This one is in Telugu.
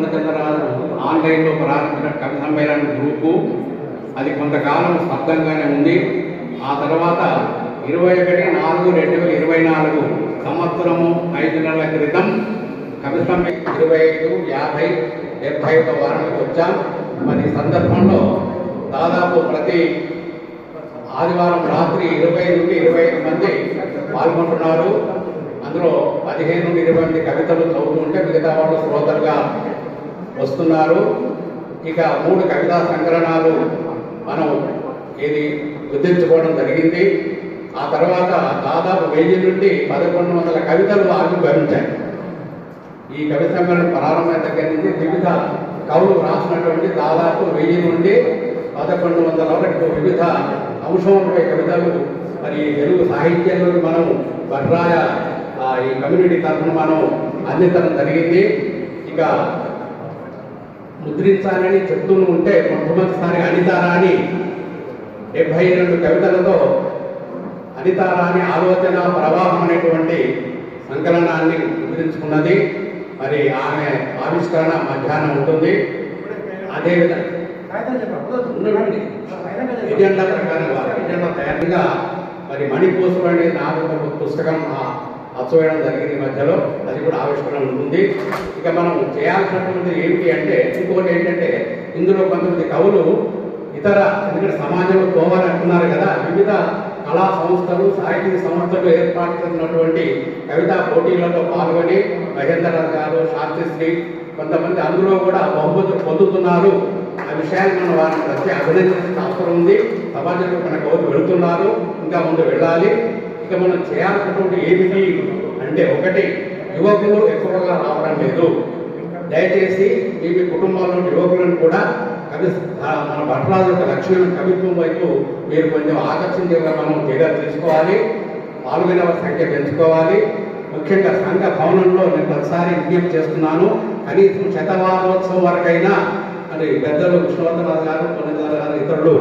పూర్ణచంద్రరాజు ఆన్లైన్లో ప్రారంభించిన కవి సమ్మేళన గ్రూపు అది కొంతకాలం స్తబ్దంగానే ఉంది. ఆ తర్వాత ఇరవై ఒకటి నాలుగు రెండు వేల ఇరవై నాలుగు సంవత్సరము ఐదు నెలల క్రితం కవి సమ్మేళనం ఇరవై ఐదు యాభై డెబ్బై ఒక వారానికి వచ్చాం. మరి సందర్భంలో దాదాపు ప్రతి ఆదివారం రాత్రి ఇరవై నుండి ఇరవై ఐదు మంది పాల్గొంటున్నారు. అందులో పదిహేను నుండి ఇరవై మంది కవితలు చదువుతుంటే మిగతా వాళ్ళు శ్రోతలుగా వస్తున్నారు. ఇక మూడు కవితా సంకలనాలు మనం ఇది గుర్తించుకోవడం జరిగింది. ఆ తర్వాత దాదాపు వెయ్యి నుండి పదకొండు వందల కవితలు ఆవిర్భవించాయి ఈ కవి సంకలనం ప్రారంభమైన దగ్గర నుంచి వివిధ కవులు రాసినటువంటి దాదాపు వెయ్యి నుండి పదకొండు వందల వరకు వివిధ అంశంపై కవితలు మరి తెలుగు సాహిత్యంలో మనం బర్రాయ ఈ కమ్యూనిటీ తరఫున మనం అందించడం జరిగింది. ఇక ముద్రించాలని చెప్తూ ఉంటే మొట్టమొదటిసారి అనితారాణి డెబ్బై రెండు కవితలతో అనితారాణి ఆలోచన ప్రవాహం అనేటువంటి సంకలనాన్ని ముద్రించుకున్నది. మరి ఆమె ఆవిష్కరణ మధ్యాహ్నం ఉంటుంది. అదేవిధంగా ఎజెండా ప్రకారంగా ఎజెండా తయారుగా మరి మణిపూసలు అనే నాకు ఒక పుస్తకం. అచ్చవేయడం జరిగింది ఈ మధ్యలో. అది కూడా ఆవిష్కరణ ఉంటుంది. ఇక మనం చేయాల్సినటువంటి ఏమిటి అంటే ఇంకొకటి ఏంటంటే ఇందులో కొంతమంది కవులు ఇతర ఎందుకంటే సమాజంలో పోవాలంటున్నారు కదా వివిధ కళా సంస్థలు సాహిత్య సంస్థలు ఏర్పాటు చేసినటువంటి కవితా పోటీలలో పాల్గొని మహేంద్రనాథ్ గారు శాంతిశ్రీ కొంతమంది అందులో కూడా బహుమతులు పొందుతున్నారు. ఆ విషయాన్ని మనం వారిని ప్రతి అభినందించిన అవసరం ఉంది. సమాజంలో మన కవులు వెళుతున్నారు. ఇంకా ముందు వెళ్ళాలి. ఇక మనం చేయాల్సినటువంటి ఏమిటి అంటే ఒకటి యువకులు ఎక్కువగా రావడం లేదు. దయచేసి మీ మీ యువకులను కూడా కవి మన భట్రాజు యొక్క లక్ష్యం కవిత్వం వైపు మీరు కొంచెం ఆకర్షించేలా మనం చర్యలు తీసుకోవాలి. పాల్గొనే వారి సంఖ్య పెంచుకోవాలి. ముఖ్యంగా సంఘ భవనంలో నేను ప్రతిసారి విజ్ఞప్తి చేస్తున్నాను. కనీసం శతవారోత్సవం వరకైనా అని పెద్దలు విష్ణువర్ధన్ గారు పొన్నదారు గారు ఇతరులు